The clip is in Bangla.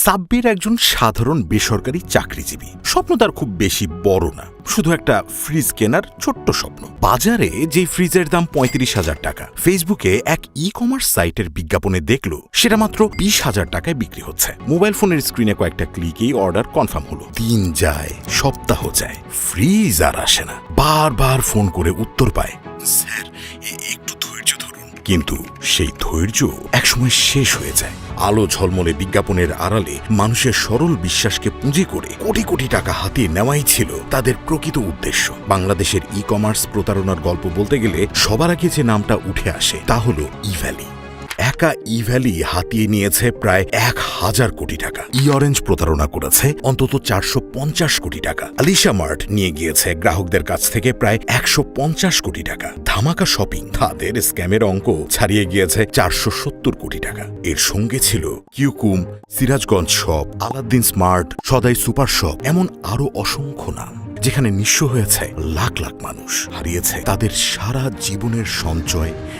সাব্বির একজন সাধারণ বেসরকারি চাকরিজীবী। স্বপ্ন তার খুব বেশি বড় না, শুধু একটা ফ্রিজ কেনার ছোট্ট স্বপ্ন। বাজারে যে ফ্রিজের দাম পঁয়ত্রিশ হাজার টাকা, ফেসবুকে এক ই কমার্স সাইটের বিজ্ঞাপনে দেখল, সেটা মাত্র বিশ হাজার টাকায় বিক্রি হচ্ছে। মোবাইল ফোনের স্ক্রিনে কয়েকটা ক্লিকেই অর্ডার কনফার্ম হলো। দিন যায়, সপ্তাহ যায়, ফ্রিজ আর আসে না। বারবার ফোন করে উত্তর পায়, স্যার কিন্তু সেই ধৈর্য একসময় শেষ হয়ে যায়। আলো ঝলমলে বিজ্ঞাপনের আড়ালে মানুষের সরল বিশ্বাসকে পুঁজি করে কোটি কোটি টাকা হাতিয়ে নেওয়াই ছিল তাদের প্রকৃত উদ্দেশ্য। বাংলাদেশের ই কমার্স প্রতারণার গল্প বলতে গেলে সবার আগে যে নামটা উঠে আসে তা হল ইভ্যালি একা ই ভ্যালি হাতিয়ে নিয়েছে প্রায় এক হাজার কোটি টাকা। ই অরেঞ্জ প্রতারণা করেছে অন্তত চারশো পঞ্চাশ কোটি টাকা। আলিশা মার্ট নিয়ে গিয়েছে গ্রাহকদের কাছ থেকে প্রায় একশো পঞ্চাশ কোটি টাকা। ধামাকা শপিং তাদের স্ক্যামের অঙ্ক ছাড়িয়ে গিয়েছে চারশো সত্তর কোটি টাকা। এর সঙ্গে ছিল Qcoom Sirajganj shop Aladdin smart সদাই সুপার শপ এমন আরও অসংখ্য নাম, যেখানে নিঃস্ব হয়েছে লাখ লাখ মানুষ। হারিয়েছে তাদের সারা জীবনের সঞ্চয়